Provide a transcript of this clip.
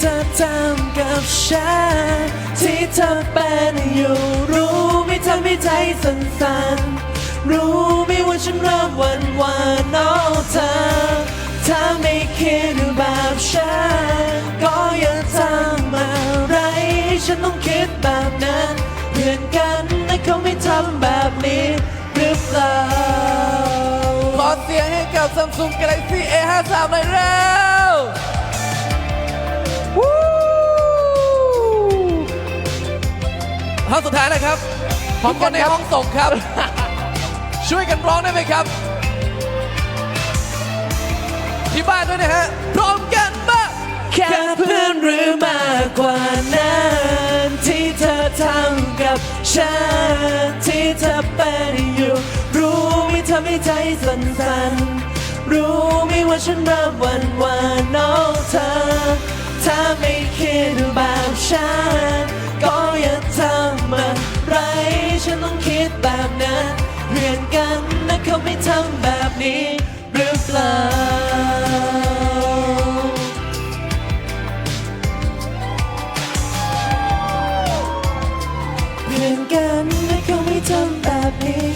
เธอทำกับฉันที่เธอเป็นอยู่รู้ไหม่ทำให้ใจสั่นๆรู้ไหม่ว่าฉันเริ่มหวันหวานน้องเธอถ้าไม่คิดแบบฉันก็อย่าทำอะไรให้ฉันต้องคิดแบบนั้นเพื่อนกันนะเขาไม่ทำแบบนี้หรือเปล่าขอเสียงให้กับ Samsung Galaxy A53 หน่อยเร็ว ห้องสุดท้ายนะครับทุกคนในห้องส่งครับ ช่วยกันร้องได้ไหมครับ ที่บ้านด้วยนะฮะพร้อมกันมาแค่เพื่อนหรือมากกว่านั้นที่เธอทำกับฉันที่เธอเป็นอยู่ รู้ไหม่ทำให้ใจสั่นๆ รู้ไหม่ว่าฉันเริ่มหวันหวานน้องเธอ ถ้าไม่คิดแบบฉัน นั้นเรียนกันนะเขาไม่ทำแบบนี้หรือเปล่าเพื่อนกันนะเขาไม่ทำแบบนี้